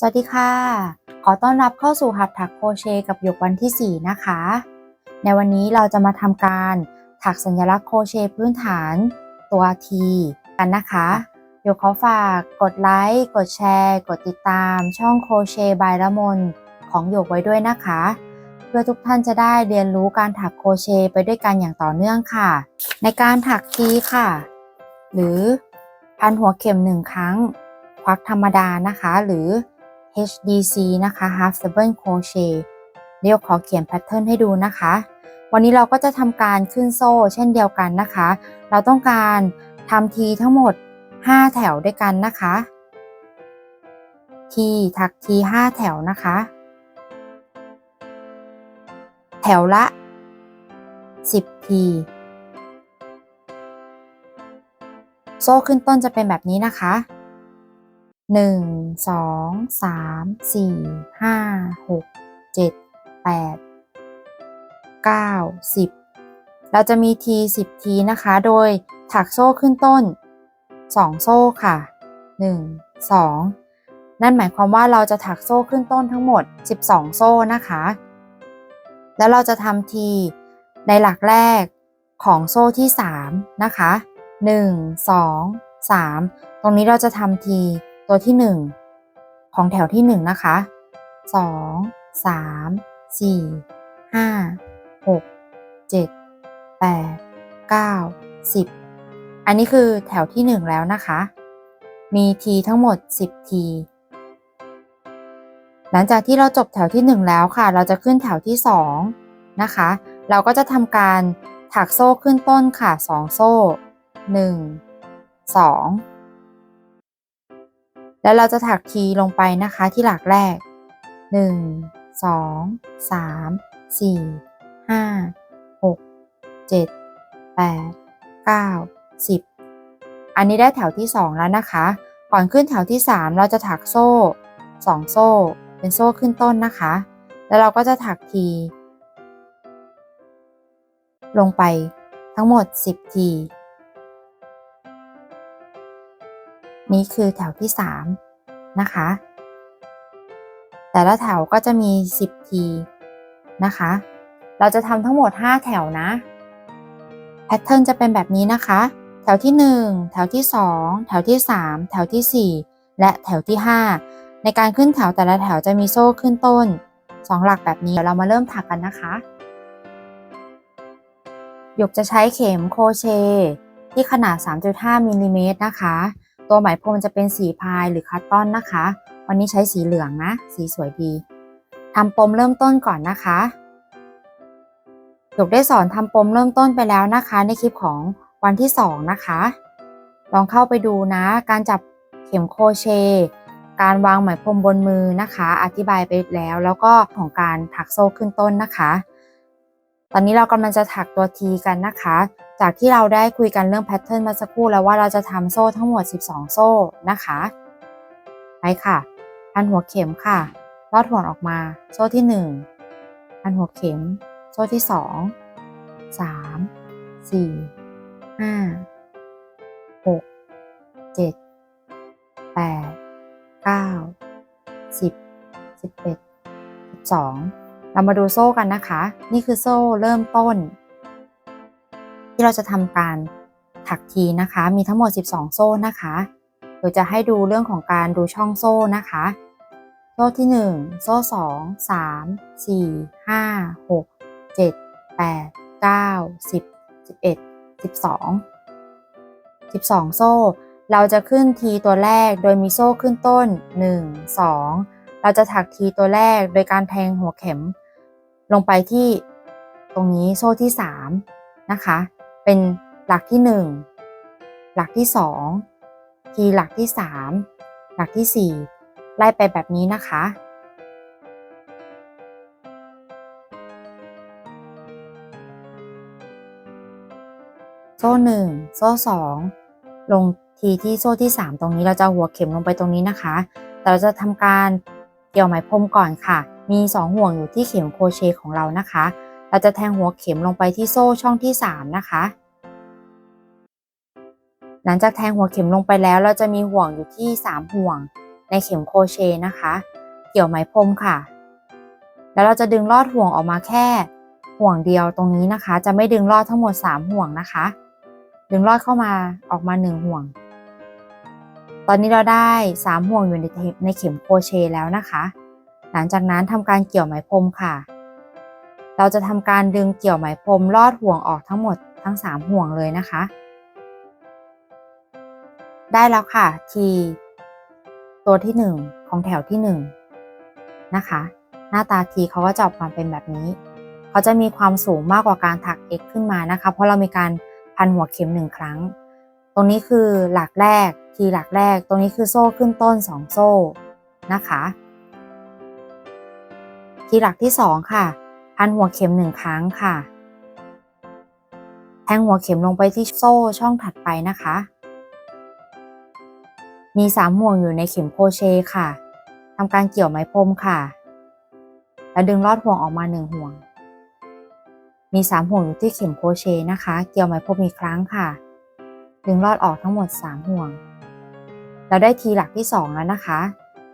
สวัสดีค่ะ ขอต้อนรับเข้าสู่หัดถักโครเชกับหยกวันที่ 4 นะคะ ในวันนี้เราจะมาทำการถักสัญลักษณ์โครเชพื้นฐานตัว T กันนะคะหยกขอฝากกดไลค์ กดแชร์ กดติดตามช่องโครเชบายละมนของหยกไว้ด้วยนะคะ เพื่อทุกท่านจะได้เรียนรู้การถักโครเชไปด้วยกันอย่างต่อเนื่องค่ะ ในการถักทีค่ะ หรือพันหัวเข็มหนึ่งครั้ง ควักธรรมดานะคะ หรือ HDC นะคะ Half Double Crochet เดี๋ยวขอเขียนแพทเทิร์นให้ดูนะคะ วันนี้เราก็จะทำการขึ้นโซ่เช่นเดียวกันนะคะ เราต้องการทำทีทั้งหมด 5 แถวด้วยกันนะคะ ทีถักที 5 แถวนะคะ แถวละ 10 ทีโซ่ขึ้นต้นจะเป็นแบบนี้นะคะ หนึ่งสองสามสี่ห้าหกเจ็ดแปดเก้าสิบเราจะมีทีสิบทีนะคะ โดยถักโซ่ขึ้นต้นสองโซ่ค่ะหนึ่งสองนั่นหมายความว่าเราจะถักโซ่ขึ้นต้นทั้งหมด 12 โซ่นะคะ แล้วเราจะทำทีในหลักแรกของโซ่ที่ 3 นะคะ 1 2 3 ตรงนี้เราจะทำที ตัวที่ 1 ของแถวที่ 1 นะคะ 2 3 4 5 6 7 8 9 10 อันนี้คือแถวที่ 1 แล้วนะคะ มีทีทั้งหมด 10 ทีหลังจากที่เราจบแถวที่ 1 แล้วค่ะ เราจะขึ้นแถวที่ 2 นะคะ เราก็จะทำการถักโซ่ขึ้นต้นค่ะ 2 โซ่ 1 2 แล้วเราจะถักทีลงไปนะคะที่หลักแรก 1 2 3 4 5 6 7 8 9 10 อันนี้ได้แถวที่ 2 แล้วนะคะ ก่อนขึ้นแถวที่ 3 เราจะถักโซ่ 2 โซ่ เป็นโซ่ขึ้นต้นนะคะ แล้วเราก็จะถักที ลงไปทั้งหมด 10 ที นี่คือแถวที่ 3 นะคะ แต่ละแถวก็จะมี 10 ทีนะคะ เราจะทำทั้งหมด 5 แถวนะ แพทเทิร์นจะเป็นแบบนี้นะคะ แถวที่ 1 แถวที่ 2 แถวที่ 3 แถวที่ 4 และแถวที่ 5 ในการขึ้นแถวแต่ละแถวจะมีโซ่ขึ้นต้น 2 หลักแบบนี้เดี๋ยวเรามาเริ่มถักกันนะคะ หยกจะใช้เข็มโคเชที่ขนาด 3.5มิลลิเมตรนะคะ ตัวไหมพรมจะเป็นสีพายหรือคัตตอนนะคะ วันนี้ใช้สีเหลืองนะ สีสวยดีทำปมเริ่มต้นก่อนนะคะหยกได้สอนทำปมเริ่มต้นไปแล้วนะคะ ในคลิปของวันที่ 2 นะคะ ลองเข้าไปดูนะ การจับเข็มโคเช การวางไหมพรมบนมือนะคะ อธิบายไปแล้ว แล้วก็ของการถักโซ่ขึ้นต้นนะคะ ตอนนี้เรากำลังจะถักตัวทีกันนะคะ จากที่เราได้คุยกันเรื่องแพทเทิร์นมาสักครู่แล้วว่าเราจะทำโซ่ทั้งหมด 12 โซ่นะคะไปค่ะ พันหัวเข็มค่ะ ลอดห่วงออกมา โซ่ที่ 1 พันหัวเข็ม โซ่ที่ 2 3 4 5 6 7 8 9 10 11 12 เรามาดูโซ่กันนะคะ นี่คือโซ่เริ่มต้น ที่เราจะทำการถักทีนะคะ มีทั้งหมด 12 โซ่นะคะโดยจะให้ดูเรื่องของการดูช่องโซ่นะคะ โซ่ที่ 1 โซ่ 2 3 4 5 6 7 8 9 10 11 12 12 โซ่ เราจะขึ้นทีตัวแรกโดยมีโซ่ขึ้นต้น 1 2 เราจะถักทีตัวแรกโดยการแทงหัวเข็ม ลงไปที่ตรงนี้โซ่ที่3นะคะเป็นหลักที่ 1 หลักที่ 2 ทีหลักที่ 3 หลักที่ 4 ไล่ไปแบบนี้นะคะ โซ่หนึ่งโซ่สองลงทีที่โซ่ที่ 3 ตรงนี้เราจะหัวเข็มลงไปตรงนี้นะคะ แต่เราจะทำการเกี่ยวไหมพรมก่อนค่ะ มี 2 ห่วงอยู่ที่เข็มโครเชต์ของเรานะคะ เราจะแทงหัวเข็มลงไปที่โซ่ช่องที่ 3 นะคะ หลังจากแทงหัวเข็มลงไปแล้ว เราจะมีห่วงอยู่ที่ 3 ห่วงในเข็มโครเชต์นะคะ เกี่ยวไหมพรมค่ะ แล้วเราจะดึงลอดห่วงออกมาแค่ห่วงเดียวตรงนี้นะคะ จะไม่ดึงลอดทั้งหมด 3 ห่วงนะคะ ดึงลอดเข้ามาออกมา 1 ห่วง ตอนนี้เราได้ 3 ห่วงอยู่ในเข็มในเข็มโครเชต์แล้วนะคะ หลังจากนั้นทำการเกี่ยวไหมพรมค่ะ เราจะทำการดึงเกี่ยวไหมพรมลอดห่วงออกทั้งหมดทั้ง 3 ห่วงเลยนะคะ ได้แล้วค่ะทีตัวที่ 1 ของแถวที่ 1 นะคะ หน้าตาทีเขาก็จะออกมาเป็นแบบนี้ เขาจะมีความสูงมากกว่าการถัก x ขึ้นมานะคะ เพราะเรามีการพันหัวเข็มหนึ่งครั้ง ตรงนี้คือหลักแรกทีหลักแรก ตรงนี้คือโซ่ขึ้นต้น 2 โซ่นะคะ ทีหลักที่ 2 ค่ะ พันหัวเข็มหนึ่งครั้งค่ะ แทงหัวเข็มลงไปที่โซ่ช่องถัดไปนะคะ มี 3 ห่วงอยู่ในเข็มโครเชต์ค่ะทำการเกี่ยวไหมพรมค่ะ แล้วดึงลอดห่วงออกมา 1 ห่วง มี 3 ห่วงอยู่ที่เข็มโครเชต์นะคะ เกี่ยวไหมพรมอีกครั้งค่ะ ดึงลอดออกทั้งหมด 3 ห่วง เราได้ทีหลักที่ 2 แล้วนะคะ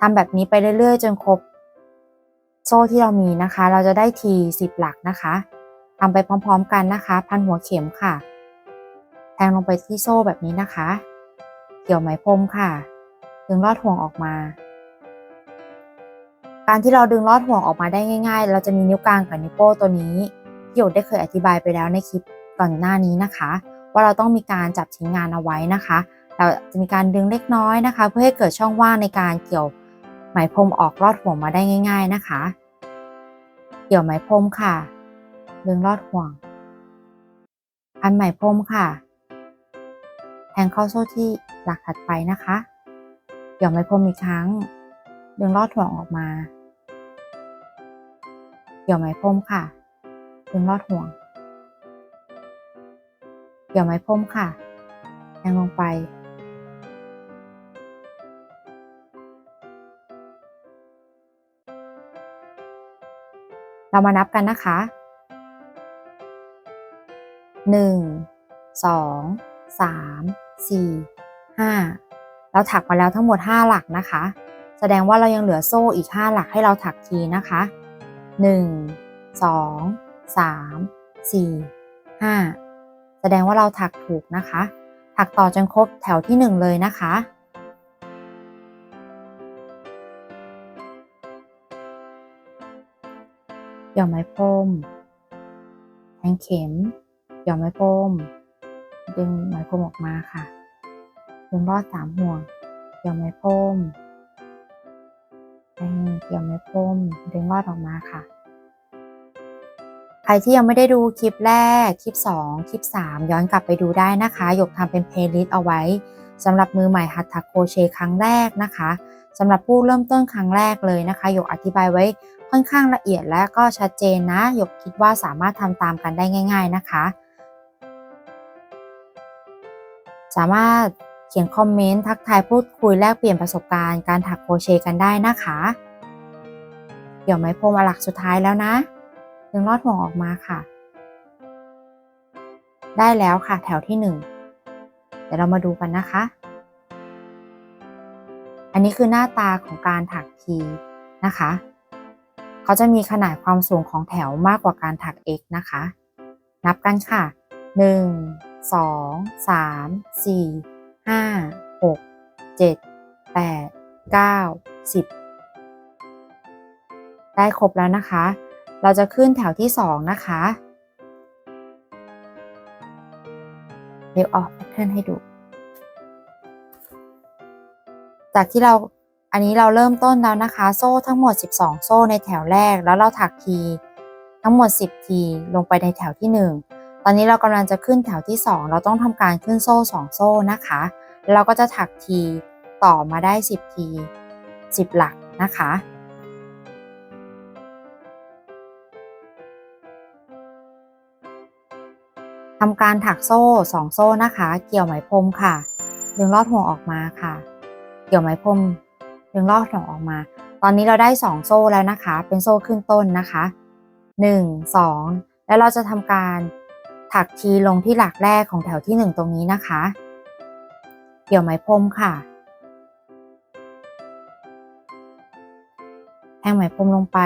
ทำแบบนี้ไปเรื่อยๆ จนครบ โซ่ที่เรามีนะคะ เราจะได้ที10หลักนะคะทำไปพร้อมๆกันนะคะ พันหัวเข็มค่ะ แทงลงไปที่โซ่แบบนี้นะคะ เกี่ยวไหมพรมค่ะ ดึงลอดห่วงออกมา การที่เราดึงลอดห่วงออกมาได้ง่าย ๆ เราจะมีนิ้วกลางกับนิ้วโป้งตัวนี้ที่โยดได้เคยอธิบายไปแล้วในคลิปก่อนหน้านี้นะคะ ว่าเราต้องมีการจับชิ้นงานเอาไว้นะคะ เราจะมีการดึงเล็กน้อยนะคะ เพื่อให้เกิดช่องว่างในการเกี่ยว ไหมพรมออกลอดห่วงมาได้ง่าย ๆนะคะ เกี่ยวไหมพรมค่ะดึงลอดห่วง พันไหมพรมค่ะ แทงเข้าโซ่ที่หลักถัดไปนะคะ เกี่ยวไหมพรมอีกครั้ง ดึงลอดห่วงออกมา เกี่ยวไหมพรมค่ะ ดึงลอดห่วง เกี่ยวไหมพรมค่ะ แทงลงไป เรามานับกันนะคะหนึ่งสองสามสี่ห้าเราถักมาแล้วทั้งหมด 5 หลักนะคะ แสดงว่าเรายังเหลือโซ่อีก 5 หลักให้เราถักทีนะคะ 1 2 3 4 5 แสดงว่าเราถักถูกนะคะ ถักต่อจนครบแถวที่ 1 เลยนะคะ เกี่ยวไหมพรมแทงเข็มเกี่ยวไหมพรมดึงไหมพรมออกมาค่ะดึงลอดสามห่วงเกี่ยวไหมพรมแทงเกี่ยวไหมพรมดึงลอดออกมาค่ะ ใครที่ยังไม่ได้ดูคลิปแรก คลิป 2 คลิป 3 ย้อนกลับไปดูได้นะคะ หยกทำเป็นเพลย์ลิสต์เอาไว้สำหรับมือใหม่หัดถักโครเชต์ครั้งแรกนะคะสำหรับผู้เริ่มต้นครั้งแรกเลยนะคะหยกอธิบายไว้ ค่อนข้างละเอียดและก็ชัดเจนนะหยกคิดว่าสามารถทำตามกันได้ง่าย ๆนะคะ สามารถเขียนคอมเมนต์ทักทายพูดคุยแลกเปลี่ยนประสบการณ์การถักโครเชต์กันได้นะคะ เดี๋ยวไหมพรมหลักสุดท้ายแล้วนะดึงลอดห่วงออกมาค่ะ ได้แล้วค่ะแถวที่หนึ่งเดี๋ยวเรามาดูกันนะคะ อันนี้คือหน้าตาของการถักทีนะคะ เขาจะมีขนาดความสูงของแถวมากกว่าการถัก x นะคะ นับกันค่ะ 1 2 3 4 5 6 7 8 9 10 ได้ครบแล้วนะคะ เราจะขึ้นแถวที่ 2 นะคะเดี๋ยวออกแพทเทิร์นให้ดู จากที่เรา อันนี้เราเริ่มต้นแล้วนะคะ โซ่ทั้งหมด 12 โซ่ในแถวแรก แล้วเราถักทีทั้งหมด 10 ทีลงไปในแถวที่ 1 ตอนนี้เรากำลังจะขึ้นแถวที่ 2 เราต้องทำการขึ้นโซ่ 2 โซ่นะคะ เราก็จะถักทีต่อมาได้ 10 ที 10 หลักนะคะทำการถักโซ่ 2 โซ่นะคะ เกี่ยวไหมพรมค่ะ ดึงลอดห่วงออกมาค่ะ เกี่ยวไหมพรมึงลอดห่วงออกมา ตอนนี้เราได้ 2 โซ่แล้วนะคะ เป็นโซ่ขึ้นต้นนะคะ 1 2 แล้วเราจะทำการถักทีลงที่หลักแรกของแถวที่ 1 ตรงนี้นะคะ เกี่ยวไหมพรมค่ะ แทงไหมพรมลงไป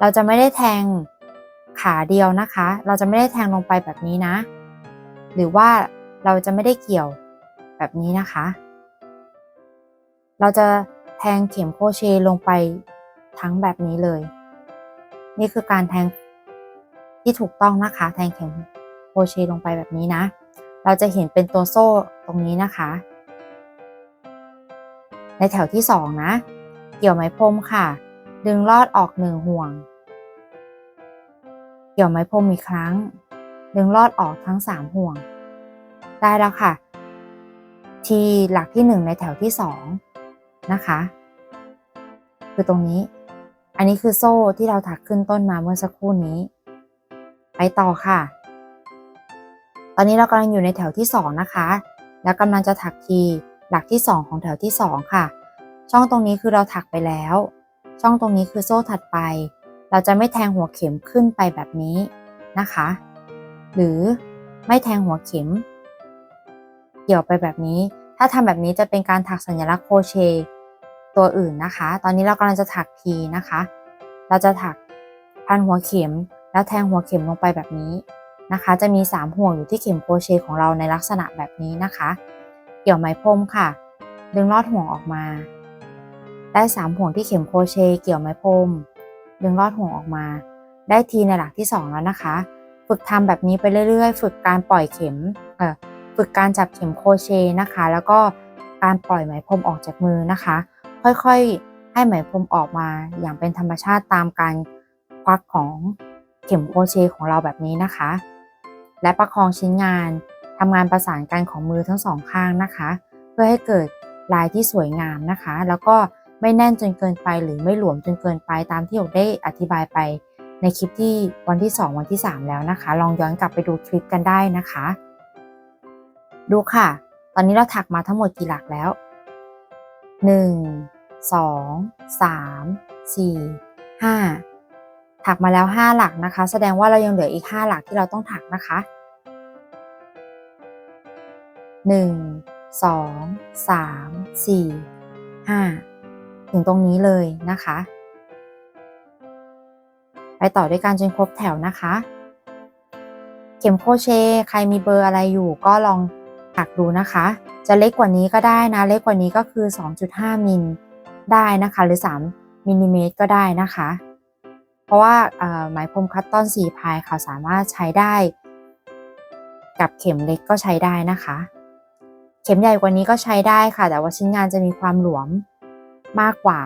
เราจะไม่ได้แทงขาเดียวนะคะ เราจะไม่ได้แทงลงไปแบบนี้นะ หรือว่าเราจะไม่ได้เกี่ยวแบบนี้นะคะ เราจะ แทงเข็มโครเชต์ลงไปทั้งแบบนี้เลย นี่คือการแทงที่ถูกต้องนะคะ แทงเข็มโครเชต์ลงไปแบบนี้นะ เราจะเห็นเป็นตัวโซ่ตรงนี้นะคะ ในแถวที่สองนะ เกี่ยวไหมพรมค่ะ ดึงลอดออกหนึ่งห่วง เกี่ยวไหมพรมอีกครั้ง ดึงลอดออกทั้งสามห่วง ได้แล้วค่ะ ทีหลักที่หนึ่งในแถวที่สอง นะคะ คือตรงนี้ อันนี้คือโซ่ที่เราถักขึ้นต้นมาเมื่อสักครู่นี้ ไปต่อค่ะ ตอนนี้เรากำลังอยู่ในแถวที่สองนะคะ แล้วกำลังจะถักทีหลักที่สองของแถวที่สองค่ะ ช่องตรงนี้คือเราถักไปแล้ว ช่องตรงนี้คือโซ่ถัดไป เราจะไม่แทงหัวเข็มขึ้นไปแบบนี้นะคะ หรือไม่แทงหัวเข็ม เกี่ยวไปแบบนี้ ถ้าทำแบบนี้จะเป็นการถักสัญลักษณ์โคเชต์ ตัวอื่นนะคะ ตอนนี้เรากำลังจะถักทีนะคะ เราจะถักพันหัวเข็ม แล้วแทงหัวเข็มลงไปแบบนี้นะคะ จะมี 3 ห่วงอยู่ที่เข็มโครเชต์ของเราในลักษณะแบบนี้นะคะ เกี่ยวไหมพรมค่ะ ดึงลอดห่วงออกมา ได้ 3 ห่วงที่เข็มโครเชต์เกี่ยวไหมพรม ดึงลอดห่วงออกมา ได้ทีในหลักที่ 2 แล้วนะคะ ฝึกทำแบบนี้ไปเรื่อย ๆ ฝึกการปล่อยเข็มเอ่อฝึกการจับเข็มโครเชต์นะคะ แล้วก็การปล่อยไหมพรมออกจากมือนะคะ ค่อยๆ ให้ไหมพรมออกมาอย่างเป็นธรรมชาติตามการควักของเข็มโคเชของเราแบบนี้นะคะ และประคองชิ้นงานทำงานประสานกันของมือทั้งสองข้างนะคะ เพื่อให้เกิดลายที่สวยงามนะคะ แล้วก็ไม่แน่นจนเกินไปหรือไม่หลวมจนเกินไปตามที่ผมได้อธิบายไปในคลิปที่วันที่ 2 วันที่ 3 แล้วนะคะ ลองย้อนกลับไปดูคลิปกันได้นะคะ ดูค่ะ ตอนนี้เราถักมาทั้งหมดกี่หลักแล้ว 1 2 3 4 5ถักมาแล้ว 5 หลักนะคะ แสดงว่าเรายังเหลืออีก 5 หลักที่เราต้องถักนะคะ 1 2 3 4 5 ถึงตรงนี้เลยนะคะ ไปต่อด้วยการจนครบแถวนะคะ เข็มโครเชต์ใครมีเบอร์อะไรอยู่ก็ลองถักดูนะคะ จะเล็กกว่านี้ก็ได้นะ เล็กกว่านี้ก็คือ 2.5 มิล ได้นะคะ หรือ3มิลลิเมตรก็ได้นะคะ เพราะว่าไหมพรมคัตตอนสีพายเขาสามารถใช้ได้ กับเข็มเล็กก็ใช้ได้นะคะ เข็มใหญ่กว่านี้ก็ใช้ได้ค่ะ แต่ว่าชิ้นงานจะมีความหลวมมากกว่า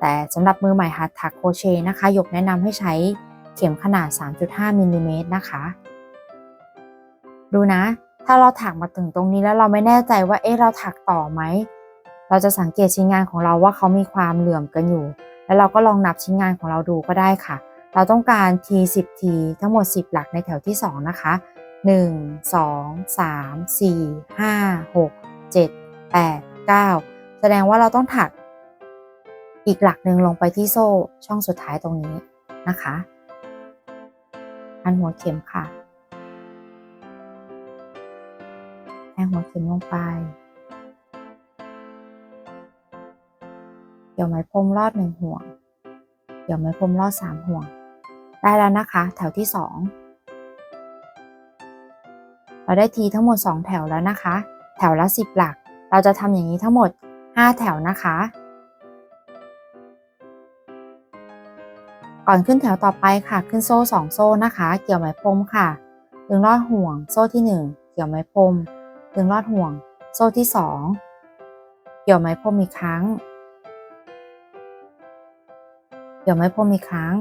แต่สำหรับมือใหม่หัดถักโครเชต์นะคะยกแนะนำให้ใช้เข็มขนาด 3.5มิลลิเมตรนะคะ ดูนะ ถ้าเราถักมาถึงตรงนี้แล้วเราไม่แน่ใจว่า เอ๊ะ เราถักต่อไหม เราจะสังเกตชิ้นงานของเราว่าเขามีความเหลื่อมกันอยู่ แล้วเราก็ลองนับชิ้นงานของเราดูก็ได้ค่ะ เราต้องการที10ทีทั้งหมด 10 หลักในแถวที่ 2 นะคะ 1 2 3 4 5 6 7 8 9 แสดงว่าเราต้องถักอีกหลักหนึ่งลงไปที่โซ่ช่องสุดท้ายตรงนี้นะคะ อันหัวเข็มค่ะแทงหัวเข็มลงไป เกี่ยวไหมพรมรอดหนึ่งห่วง เกี่ยวไหมพรมรอดสามห่วง ได้แล้วนะคะ แถวที่สองเราได้ทีทั้งหมด 2 แถวแล้วนะคะ แถวละ 10 หลัก เราจะทำอย่างนี้ทั้งหมด 5 แถวนะคะ ก่อนขึ้นแถวต่อไปค่ะ ขึ้นโซ่ 2 โซ่นะคะ เกี่ยวไหมพรมค่ะ ดึงลอดห่วง โซ่ที่ 1 เกี่ยวไหมพรม ดึงลอดห่วง โซ่ที่ 2 เกี่ยวไหมพรมอีกครั้ง เกี่ยวไหมพรมอีกครั้ง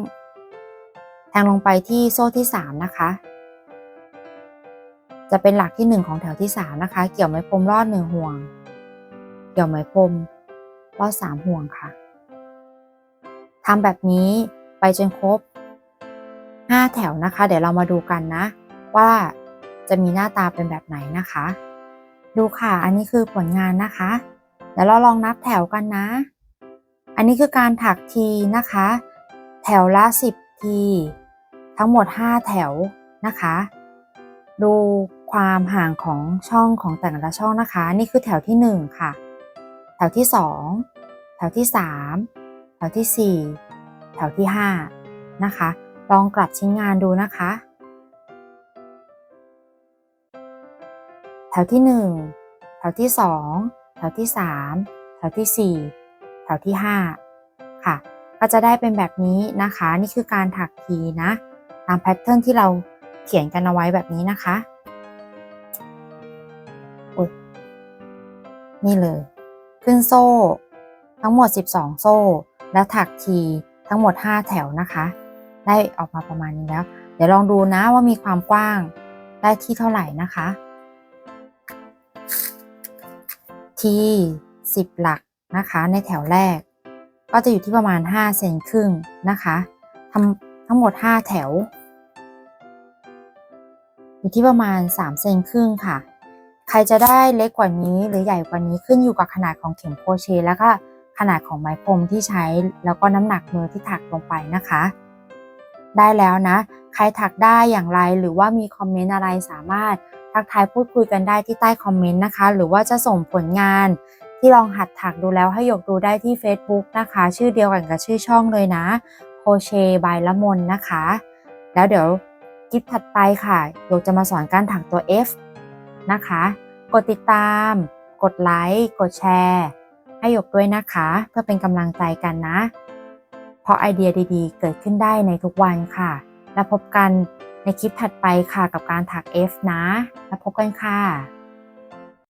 แทงลงไปที่โซ่ที่ 3 นะคะ จะเป็นหลักที่ 1 ของแถวที่ 3 นะคะ เกี่ยวไหมพรมรอด1ห่วง เกี่ยวไหมพรมรอด3ห่วงค่ะทำแบบนี้ไปจนครบ 5 แถวนะคะ เดี๋ยวเรามาดูกันนะ ว่าจะมีหน้าตาเป็นแบบไหนนะคะ ดูค่ะ อันนี้คือผลงานนะคะ เดี๋ยวเราลองนับแถวกันนะ อันนี้คือการถักทีนะคะ แถวละ 10 ที ทั้งหมด 5 แถวนะคะ ดูความห่างของช่องของแต่ละช่องนะคะ นี่คือแถวที่ 1 ค่ะ แถวที่ 2 แถวที่ 3 แถวที่ 4 แถวที่ 5 นะคะ ลองกลับชิ้นงานดูนะคะ แถวที่ 1 แถวที่ 2 แถวที่ 3 แถวที่ 4 แถวที่ 5 ค่ะ ก็จะได้เป็นแบบนี้นะคะ นี่คือการถักทีนะ ตามแพทเทิร์นที่เราเขียนกันเอาไว้แบบนี้นะคะอุยนี่เลย ขึ้นโซ่ ทั้งหมด 12 โซ่ แล้วถักทีทั้งหมด 5 แถวนะคะ ได้ออกมาประมาณนี้แล้ว เดี๋ยวลองดูนะว่ามีความกว้างได้ที่เท่าไหร่นะคะ ที่ 10 หลัก นะคะในแถวแรก ก็จะอยู่ที่ประมาณ 5 เซนครึ่งนะคะทำทั้งหมด 5 แถว อยู่ที่ประมาณ 3 เซนครึ่งค่ะ ใครจะได้เล็กกว่านี้หรือใหญ่กว่านี้ขึ้นอยู่กับขนาดของเข็มโครเชต์แล้วก็ขนาดของไม้พรมที่ใช้แล้วก็น้ำหนักมือที่ถักลงไปนะคะ ได้แล้วนะ ใครถักได้อย่างไรหรือว่ามีคอมเมนต์อะไรสามารถทักทายพูดคุยกันได้ที่ใต้คอมเมนต์นะคะ หรือว่าจะส่งผลงาน ที่ลองหัดถักดูแล้วให้หยกดูได้ที่ Facebook นะคะ ชื่อเดียวกันกับชื่อช่องเลยนะโคเชบายละมนนะคะ แล้วเดี๋ยวคลิปถัดไปค่ะหยกจะมาสอนการถักตัว F นะคะ กดติดตาม กดไลค์กดแชร์ให้หยกด้วยนะคะ เพื่อเป็นกำลังใจกันนะ เพราะไอเดียดีๆ เกิดขึ้นได้ในทุกวันค่ะ แล้วพบกันในคลิปถัดไปค่ะกับการถัก F นะ แล้วพบกันค่ะ